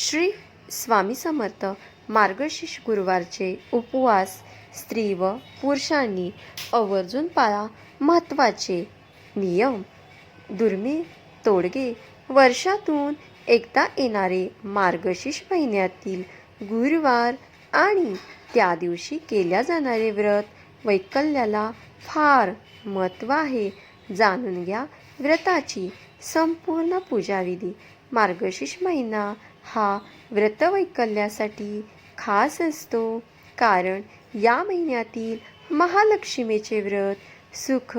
श्री स्वामी समर्थ मार्गशीर्ष गुरुवारचे उपवास स्त्री व पुरुषांनी आवर्जून पाळा महत्त्वाचे नियम. दुर्मिळ तोडगे वर्षातून एकदा येणारे मार्गशीर्ष महिन्यातील गुरुवार आणि त्या दिवशी केल्या जाणारे व्रत वैकल्याला फार महत्त्व आहे. जाणून घ्या व्रताची संपूर्ण पूजाविधी. मार्गशीर्ष महिना हा व्रतवैकल्यासाठी खास असतो. कारण या महिन्यातील महालक्ष्मीचे व्रत सुख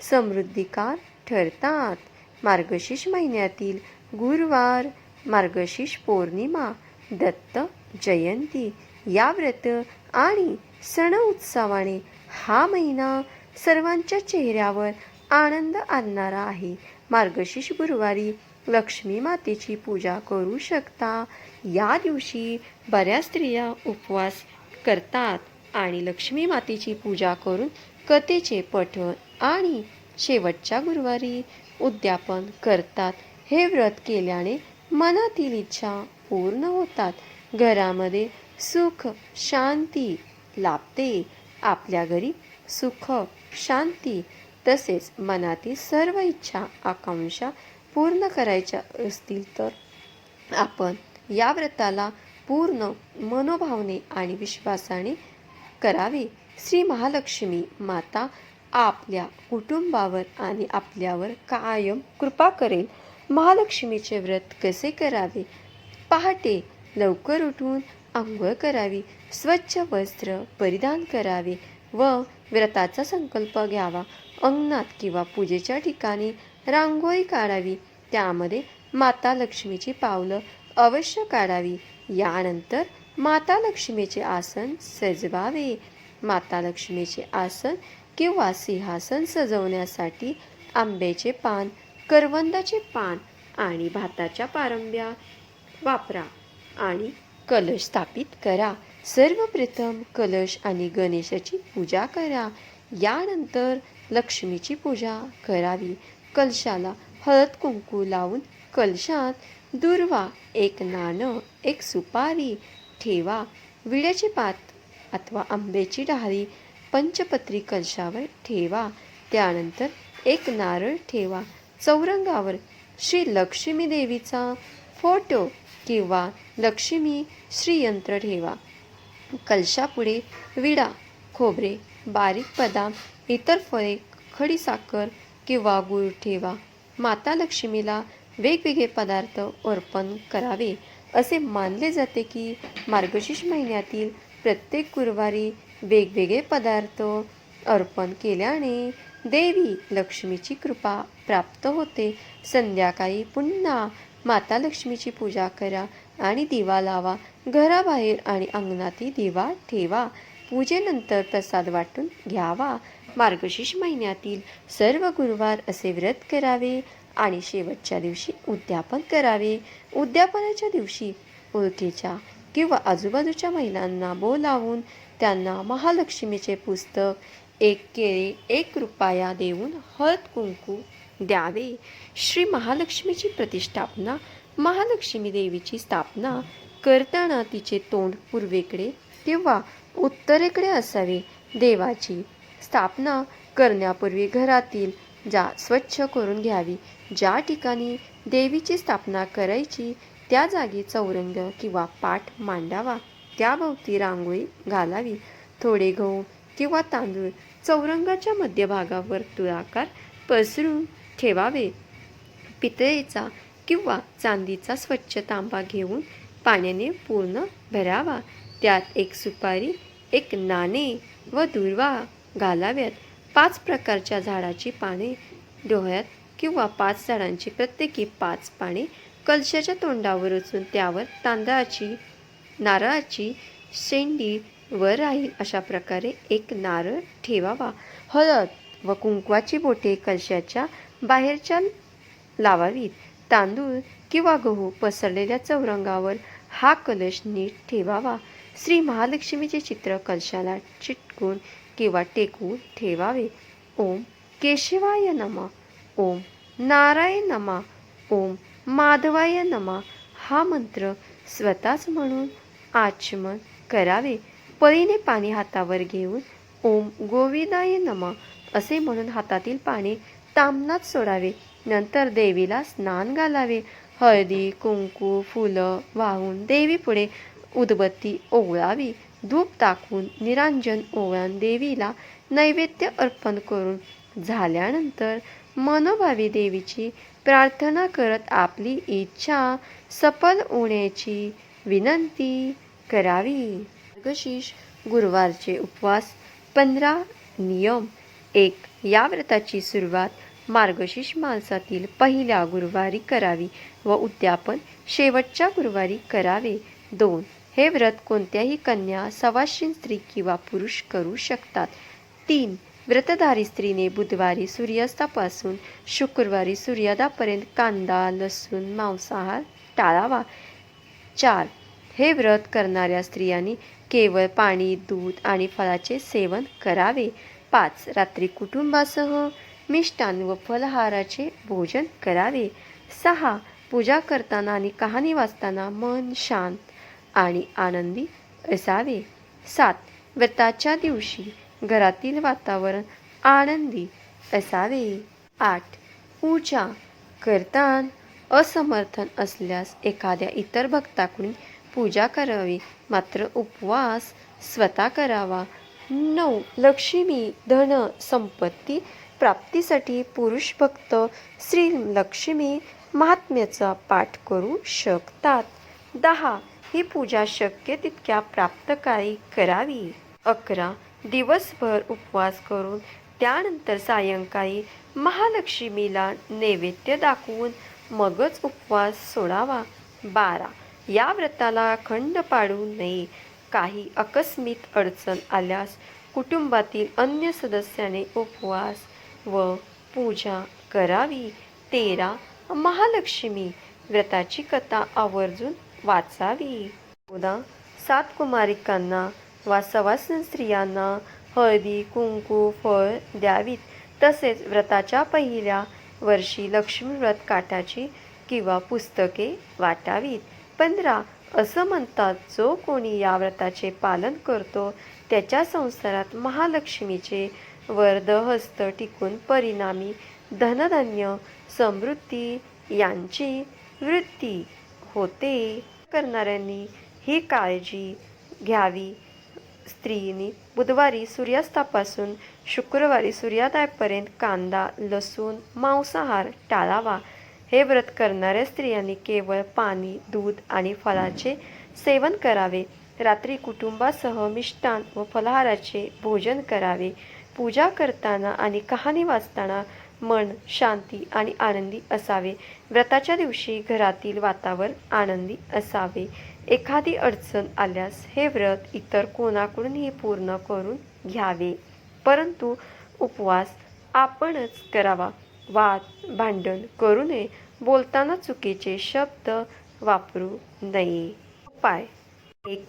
समृद्धिकार ठरतात. मार्गशीर्ष महिन्यातील गुरुवार मार्गशीर्ष पौर्णिमा दत्त जयंती या व्रत आणि सण उत्सवाने हा महिना सर्वांच्या चेहऱ्यावर आनंद आणणारा आहे. मार्गशीर्ष गुरुवारी लक्ष्मी मातेची पूजा करू शकता. या दिवशी बऱ्याच स्त्रिया उपवास करतात आणि लक्ष्मी मातेची पूजा करून कथेचे पठण आणि शेवटच्या गुरुवारी उद्यापन करतात. हे व्रत केल्याने मनातील इच्छा पूर्ण होतात. घरामध्ये सुख शांती लाभते. आपल्या घरी सुख शांती तसेच मनातील सर्व इच्छा आकांक्षा पूर्ण करायच्या असतील तर आपण या व्रताला पूर्ण मनोभावने आणि विश्वासाने करावे. श्री महालक्ष्मी माता आपल्या कुटुंबावर आणि आपल्यावर कायम कृपा करेल. महालक्ष्मीचे व्रत कसे करावे? पहाटे लवकर उठून आंघोळ करावी. स्वच्छ वस्त्र परिधान करावे व व्रताचा संकल्प घ्यावा. अंगणात किंवा पूजेच्या ठिकाणी रांगोळी काढावी. त्यामध्ये माता लक्ष्मीची पावलं अवश्य काढावी. यानंतर माता लक्ष्मीचे आसन सजवावे. माता लक्ष्मीचे आसन किंवा सिंहासन सजवण्यासाठी आंब्याचे पान करवंदाचे पान आणि भाताच्या पारंब्या वापरा आणि कलश स्थापित करा. सर्वप्रथम कलश आणि गणेशाची पूजा करा. यानंतर लक्ष्मीची पूजा करावी. कलशाला हळद कुंकू लावून कलशात दुर्वा एक नाणं एक सुपारी ठेवा. विड्याची पात अथवा आंब्याची डहाळी पंचपत्री कलशावर ठेवा. त्यानंतर एक नारळ ठेवा. चौरंगावर श्री लक्ष्मी देवीचा फोटो किंवा लक्ष्मी श्रीयंत्र ठेवा. कलशापुढे विडा खोबरे बारीक बदाम इतर फळे खडीसाखर किंवा गूळ ठेवा. माता लक्ष्मीला वेगवेगळे पदार्थ अर्पण करावे. असे मानले जाते की मार्गशीर्ष महिन्यातील प्रत्येक गुरुवारी वेगवेगळे पदार्थ अर्पण केल्याने देवी लक्ष्मीची कृपा प्राप्त होते. संध्याकाळी पुन्हा माता लक्ष्मीची पूजा करा आणि दिवा लावा. घराबाहेर आणि अंगणातही दिवा ठेवा. पूजेनंतर प्रसाद वाटून घ्यावा. मार्गशीर्ष महिन्यातील सर्व गुरुवार असे व्रत करावे आणि शेवटच्या दिवशी उद्यापन करावे. उद्यापनाच्या दिवशी ओळखीच्या किंवा आजूबाजूच्या महिलांना बोलावून त्यांना महालक्ष्मीचे पुस्तक एक केळी एक रुपया देऊन हळद कुंकू द्यावे. श्री महालक्ष्मीची प्रतिष्ठापना महालक्ष्मी देवीची स्थापना करताना तिचे तोंड पूर्वेकडे किंवा उत्तरेकडे असावे. देवाची स्थापना करण्यापूर्वी घरातील जा स्वच्छ करून घ्यावी. ज्या ठिकाणी देवीची स्थापना करायची त्या जागी चौरंग किंवा पाठ मांडावा. त्याभोवती रांगोळी घालावी. थोडे गहू किंवा तांदूळ चौरंगाच्या मध्यभागावर तुळाकार पसरून ठेवावे. पितळेचा किंवा चांदीचा स्वच्छ तांबा घेऊन पाण्याने पूर्ण भरावा. त्यात एक सुपारी एक नाणे व दुर्वा. घालाव्यात. पाच प्रकारच्या झाडाची पाने डोळ्यात किंवा पाच झाडांची प्रत्येकी पाच पाने कलशाच्या तोंडावर उचून त्यावर तांदळाची नारळाची शेंडी वर राहील अशा प्रकारे एक नारळ ठेवावा. हळद व कुंकवाची बोटे कलशाच्या बाहेरच्या लावावीत. तांदूळ किंवा गहू पसरलेल्या चौरंगावर हा कलश नीट ठेवावा. श्री महालक्ष्मीचे चित्र कलशाला चिटकून किंवा टेकू ठेवावे. ओम केशवाय नमा. ओम नारायण नमा. ओम माधवाय नमा. हा मंत्र स्वतःच म्हणून आचमन करावे. पळीने पाणी हातावर घेऊन ओम गोविंदाय नमा असे म्हणून हातातील पाणी तामनात सोडावे. नंतर देवीला स्नान घालावे. हळदी कुंकू फुलं वाहून देवीपुढे उदबत्ती ओवळावी. धूप टाकून निरांजन ओवाळून देवीला नैवेद्य अर्पण करून झाल्यानंतर मनोभावी देवीची प्रार्थना करत आपली इच्छा सफल होण्याची विनंती करावी. मार्गशीर्ष गुरुवारचे उपवास पंधरा नियम. एक या व्रताची सुरुवात मार्गशीर्ष मासातील पहिल्या गुरुवारी करावी व उद्यापन शेवटच्या गुरुवारी करावे. दोन हे व्रत कोणत्याही कन्या सवाशीन स्त्री किंवा पुरुष करू शकतात. तीन व्रतधारी स्त्रीने बुधवारी सूर्यास्तापासून शुक्रवारी सूर्यादापर्यंत कांदा लसूण मांसाहार टाळावा. चार हे व्रत करणाऱ्या स्त्रियांनी केवळ पाणी दूध आणि फळाचे सेवन करावे. पाच रात्री कुटुंबासह मिष्टान व फलहाराचे भोजन करावे. सहा पूजा करताना आणि कहाणी वाचताना मन शांत आणि आनंदी असावे. सात व्रताच्या दिवशी घरातील वातावरण आनंदी असावे. आठ पूजा करताना असमर्थन असल्यास एखाद्या इतर भक्ताकडून पूजा करावी. मात्र उपवास स्वतः करावा. नऊ लक्ष्मी धन संपत्ती प्राप्तीसाठी पुरुष भक्त श्री लक्ष्मी महात्म्याचा पाठ करू शकतात. दहा ही पूजा शक्य तितक्या प्राप्तकारी करावी. अकरा. दिवसभर उपवास करून त्यानंतर सायंकाळी महालक्ष्मीला नैवेद्य दाखवून मगच उपवास सोडावा. बारा. या व्रताला खंड पाडू नये. काही आकस्मिक अडचण आल्यास कुटुंबातील अन्य सदस्याने उपवास व पूजा करावी. तेरा. महालक्ष्मी. व्रताची कथा आवर्जून वाचावी. उदा सात कुमारिकांना वा सवासन स्त्रियांना हळदी कुंकू फळ द्यावीत. तसेच व्रताच्या पहिल्या वर्षी लक्ष्मी व्रत काठाची किंवा पुस्तके वाटावीत. पंधरा असं म्हणतात जो कोणी या व्रताचे पालन करतो त्याच्या संसारात महालक्ष्मीचे वरदहस्त टिकून परिणामी धनधान्य समृद्धी यांची वृत्ती होते. करणाऱ्यांनी ही काळजी घ्यावी. स्त्रीनी बुधवारी सूर्यास्तापासून शुक्रवारी सूर्योदयापर्यंत कांदा लसूण मांसाहार टाळावा. हे व्रत करणाऱ्या स्त्रियांनी केवळ पाणी दूध आणि फळाचे सेवन करावे. रात्री कुटुंबासह मिष्टान व फलाहाराचे भोजन करावे. पूजा करताना आणि कहाणी वाचताना मन शांती आणि आनंदी असावे. व्रताच्या दिवशी घरातील वातावरण आनंदी असावे. एखादी अडचण आल्यास हे व्रत इतर कोणाकडूनही पूर्ण करून घ्यावे. परंतु उपवास आपणच करावा. वाद भांडण करू नये. बोलताना चुकीचे शब्द वापरू नये. उपाय एक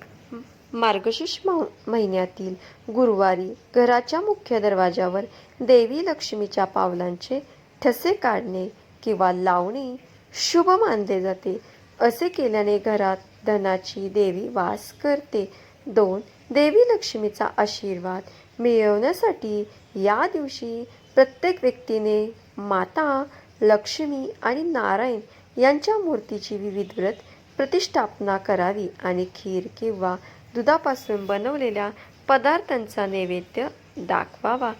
मार्गशीर्ष महिन्यातील गुरुवारी घराच्या मुख्य दरवाजावर देवी लक्ष्मीच्या पावलांचे ठसे काढणे किंवा लावणे शुभ मानले जाते. असे केल्याने घरात धनाची देवी वास करते. दोन देवी लक्ष्मीचा आशीर्वाद मिळवण्यासाठी या दिवशी प्रत्येक व्यक्तीने माता लक्ष्मी आणि नारायण यांच्या मूर्तीची विविध व्रत प्रतिष्ठापना करावी आणि खीर किंवा दुधापासून बनवलेल्या पदार्थांचा नैवेद्य दाखवावा.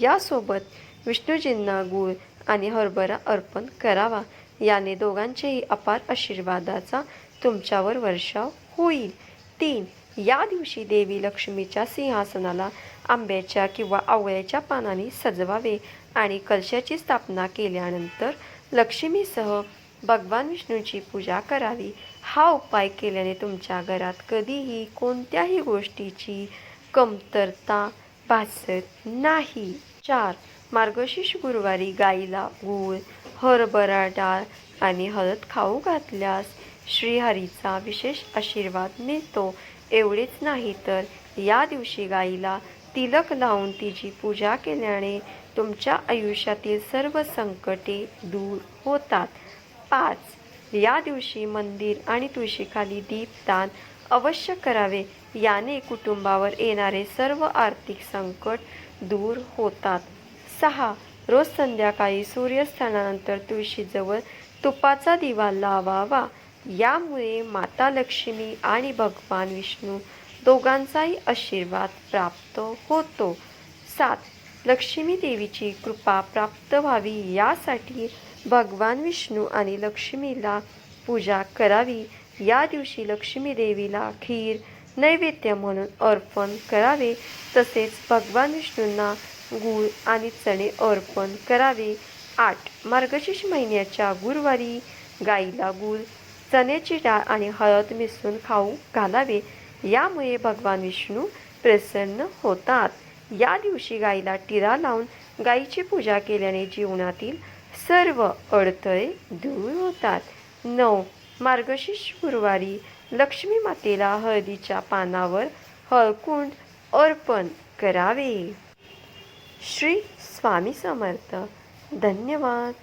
यासोबत विष्णूजींना गूळ आणि हरभरा अर्पण करावा. याने दोघांचेही अपार आशीर्वादाचा तुमच्यावर वर्षाव होईल. तीन या दिवशी देवी लक्ष्मीच्या सिंहासनाला आंब्याच्या किंवा आवळ्याच्या पानाने सजवावे आणि कलशाची स्थापना केल्यानंतर लक्ष्मीसह भगवान विष्णूची पूजा करावी. हा उपाय केल्याने तुमच्या घरात कधीही कोणत्याही गोष्टीची कमतरता भासत नाही. चार मार्गशीर्ष गुरुवारी गाईला गूळ हरभरा डाळ आणि हळद खाऊ घातल्यास श्रीहरीचा विशेष आशीर्वाद मिळतो. एवढेच नाही तर या दिवशी गाईला तिलक लावून तिची पूजा केल्याने तुमच्या आयुष्यातील सर्व संकटे दूर होतात. पाच. या दिवशी मंदिर आणि तुळशीखाली दीपदान अवश्य करावे. याने कुटुंबावर येणारे सर्व आर्थिक संकट दूर होतात. सहा. रोज संध्याकाळी सूर्यस्थानानंतर तुळशीजवळ तुपाचा दिवा लावावा. यामुळे माता लक्ष्मी आणि भगवान विष्णू दोघांचाही आशीर्वाद प्राप्त होतो. सात. लक्ष्मी देवीची कृपा प्राप्त व्हावी यासाठी भगवान विष्णू आणि लक्ष्मीला पूजा करावी. या दिवशी लक्ष्मी देवीला खीर नैवेद्य म्हणून अर्पण करावे. तसेच भगवान विष्णूंना गूळ आणि चणे अर्पण करावे. आठ मार्गशीर्ष महिन्याच्या गुरुवारी गाईला गूळ चण्याची डाळ आणि हळद मिसळून खाऊ घालावे. यामुळे भगवान विष्णू प्रसन्न होतात. या दिवशी गाईला टिरा लावून गाईची पूजा केल्याने जीवनातील सर्व अडथळे दूर होतात. नऊ. मार्गशीर्ष गुरुवारी लक्ष्मी मातेला हळदीच्या पानावर हळकुंड अर्पण करावे. श्री स्वामी समर्थ. धन्यवाद.